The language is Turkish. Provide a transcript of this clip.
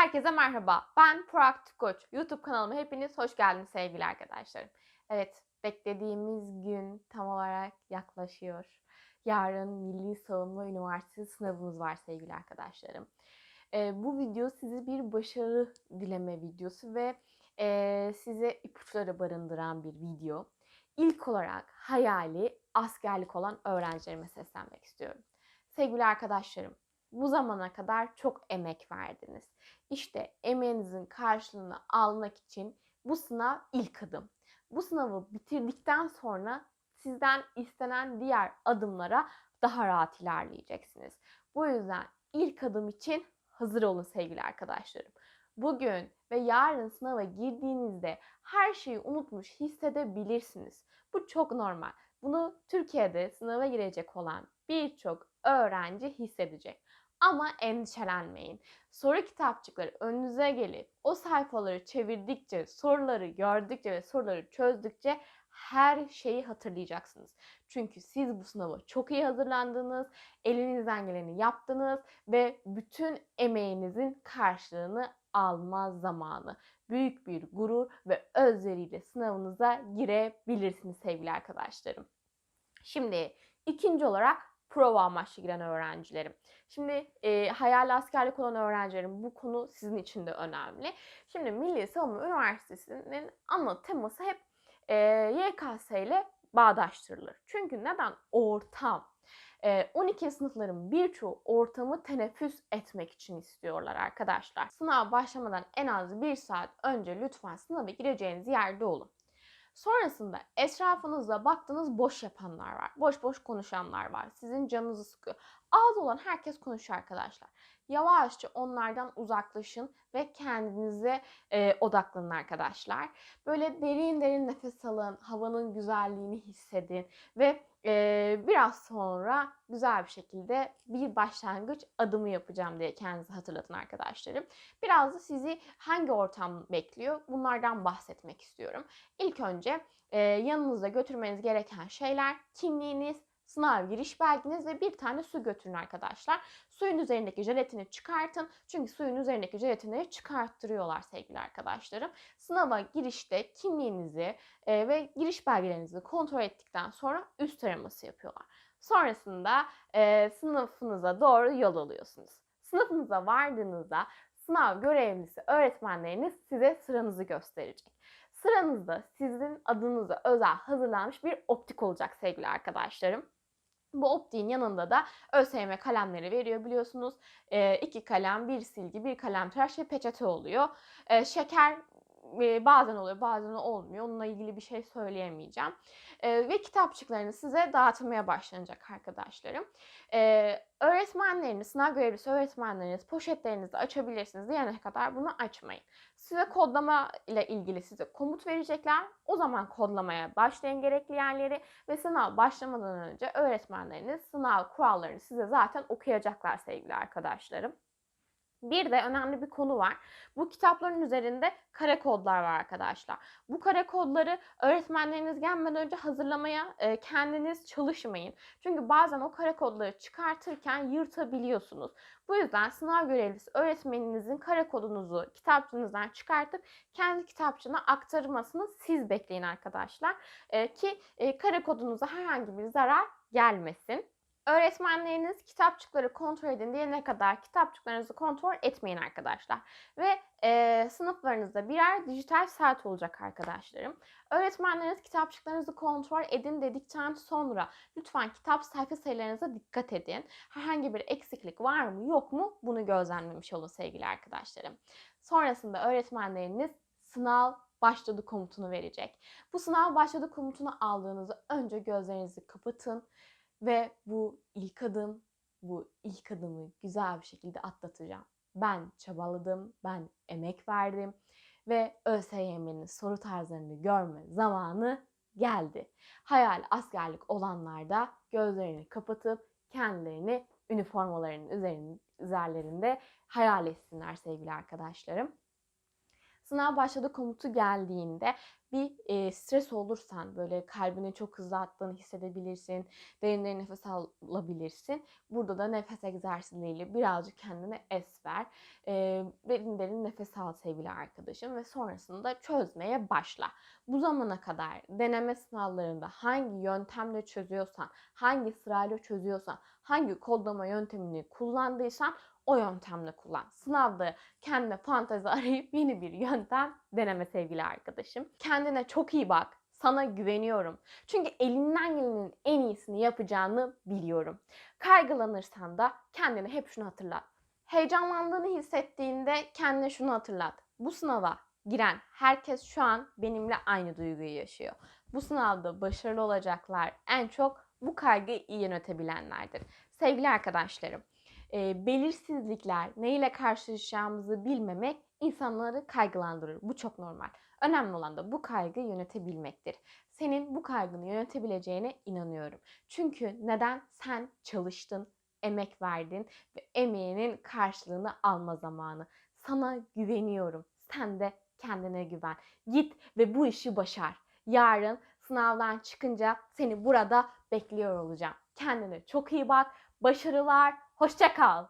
Herkese merhaba. Ben Proaktif Koç. YouTube kanalıma hepiniz hoş geldiniz sevgili arkadaşlarım. Evet, beklediğimiz gün tam olarak yaklaşıyor. Yarın Milli Savunma Üniversitesi sınavımız var sevgili arkadaşlarım. Ee, bu video size bir başarı dileme videosu ve e, size ipuçları barındıran bir video. İlk olarak hayali askerlik olan öğrencilerime seslenmek istiyorum. Sevgili arkadaşlarım, bu zamana kadar çok emek verdiniz. İşte emeğinizin karşılığını almak için bu sınav ilk adım. Bu sınavı bitirdikten sonra sizden istenen diğer adımlara daha rahat ilerleyeceksiniz. Bu yüzden ilk adım için hazır olun sevgili arkadaşlarım. Bugün ve yarın sınava girdiğinizde her şeyi unutmuş hissedebilirsiniz. Bu çok normal. Bunu Türkiye'de sınava girecek olan birçok öğrenci hissedecek. Ama endişelenmeyin. Soru kitapçıkları önünüze gelip o sayfaları çevirdikçe, soruları gördükçe ve soruları çözdükçe her şeyi hatırlayacaksınız. Çünkü siz bu sınava çok iyi hazırlandınız, elinizden geleni yaptınız ve bütün emeğinizin karşılığını alma zamanı. Büyük bir gurur ve özveriyle sınavınıza girebilirsiniz sevgili arkadaşlarım. Şimdi ikinci olarak prova amaçlı giren öğrencilerim. Şimdi e, hayal askerlik olan öğrencilerim bu konu sizin için de önemli. Şimdi Milli Savunma Üniversitesi'nin ana teması hep e, YKS ile bağdaştırılır. Çünkü neden? Ortam. 12 sınıfların birçoğu ortamı teneffüs etmek için istiyorlar arkadaşlar. Sınav başlamadan en az bir saat önce lütfen sınava gireceğiniz yerde olun. Sonrasında etrafınızda baktığınız boş yapanlar var. Boş boş konuşanlar var. Sizin canınızı sıkıyor. Az olan herkes konuşuyor arkadaşlar. Yavaşça onlardan uzaklaşın ve kendinize e, odaklanın arkadaşlar. Böyle derin derin nefes alın, havanın güzelliğini hissedin ve e, biraz sonra güzel bir şekilde bir başlangıç adımı yapacağım diye kendinize hatırlatın arkadaşlarım. Biraz da sizi hangi ortam bekliyor bunlardan bahsetmek istiyorum. İlk önce e, yanınızda götürmeniz gereken şeyler kimliğiniz, sınav giriş belgeniz ve bir tane su götürün arkadaşlar. Suyun üzerindeki jelatini çıkartın. Çünkü suyun üzerindeki jelatinleri çıkarttırıyorlar sevgili arkadaşlarım. Sınava girişte kimliğinizi e, ve giriş belgelerinizi kontrol ettikten sonra üst araması yapıyorlar. Sonrasında e, sınıfınıza doğru yol alıyorsunuz. Sınıfınıza vardığınızda sınav görevlisi öğretmenleriniz size sıranızı gösterecek. Sıranızda sizin adınıza özel hazırlanmış bir optik olacak sevgili arkadaşlarım. Bu optiğin yanında da ÖSYM kalemleri veriyor biliyorsunuz. E, iki kalem, bir silgi, bir kalem tıraş ve peçete oluyor. E, şeker bazen oluyor bazen olmuyor. Onunla ilgili bir şey söyleyemeyeceğim. Ve kitapçıklarını size dağıtmaya başlanacak arkadaşlarım. Öğretmenleriniz, sınav görevlisi öğretmenleriniz poşetlerinizi açabilirsiniz diyene kadar bunu açmayın. Size kodlama ile ilgili size komut verecekler. O zaman kodlamaya başlayın gerekli yerleri ve sınav başlamadan önce öğretmenleriniz sınav kurallarını size zaten okuyacaklar sevgili arkadaşlarım. Bir de önemli bir konu var. Bu kitapların üzerinde kare kodlar var arkadaşlar. Bu kare kodları öğretmenleriniz gelmeden önce hazırlamaya e, kendiniz çalışmayın. Çünkü bazen o kare kodları çıkartırken yırtabiliyorsunuz. Bu yüzden sınav görevlisi öğretmeninizin kare kodunuzu kitapçınızdan çıkartıp kendi kitapçığına aktarmasını siz bekleyin arkadaşlar. E, ki e, kare kodunuza herhangi bir zarar gelmesin. Öğretmenleriniz kitapçıkları kontrol edin diyene kadar kitapçıklarınızı kontrol etmeyin arkadaşlar. Ve e, sınıflarınızda birer dijital saat olacak arkadaşlarım. Öğretmenleriniz kitapçıklarınızı kontrol edin dedikten sonra lütfen kitap sayfa sayılarınıza dikkat edin. Herhangi bir eksiklik var mı yok mu bunu gözlemlemiş olun sevgili arkadaşlarım. Sonrasında öğretmenleriniz sınav başladı komutunu verecek. Bu sınav başladı komutunu aldığınızda önce gözlerinizi kapatın ve bu ilk adım, bu ilk adımı güzel bir şekilde atlatacağım. Ben çabaladım, ben emek verdim ve ÖSYM'nin soru tarzlarını görme zamanı geldi. Hayal askerlik olanlar da gözlerini kapatıp kendilerini üniformalarının üzerinde, hayal etsinler sevgili arkadaşlarım. Sınav başladı komutu geldiğinde bir e, stres olursan böyle kalbinin çok hızlı attığını hissedebilirsin. Derin derin nefes alabilirsin. Burada da nefes egzersizleriyle birazcık kendine es ver. E, derin derin nefes al sevgili arkadaşım ve sonrasında çözmeye başla. Bu zamana kadar deneme sınavlarında hangi yöntemle çözüyorsan, hangi sırayla çözüyorsan, hangi kodlama yöntemini kullandıysan o yöntemle kullan. Sınavda kendine fantezi arayıp yeni bir yöntem deneme sevgili arkadaşım. Kendine çok iyi bak. Sana güveniyorum. Çünkü elinden gelenin en iyisini yapacağını biliyorum. Kaygılanırsan da kendine hep şunu hatırlat. Heyecanlandığını hissettiğinde kendine şunu hatırlat. Bu sınava giren herkes şu an benimle aynı duyguyu yaşıyor. Bu sınavda başarılı olacaklar en çok bu kaygıyı iyi yönetebilenlerdir. Sevgili arkadaşlarım, e, belirsizlikler, neyle karşılaşacağımızı bilmemek insanları kaygılandırır. Bu çok normal. Önemli olan da bu kaygıyı yönetebilmektir. Senin bu kaygını yönetebileceğine inanıyorum. Çünkü neden? Sen çalıştın, emek verdin ve emeğinin karşılığını alma zamanı. Sana güveniyorum. Sen de kendine güven. Git ve bu işi başar. Yarın sınavdan çıkınca seni burada bekliyor olacağım. Kendine çok iyi bak. Başarılar. Hoşça kal.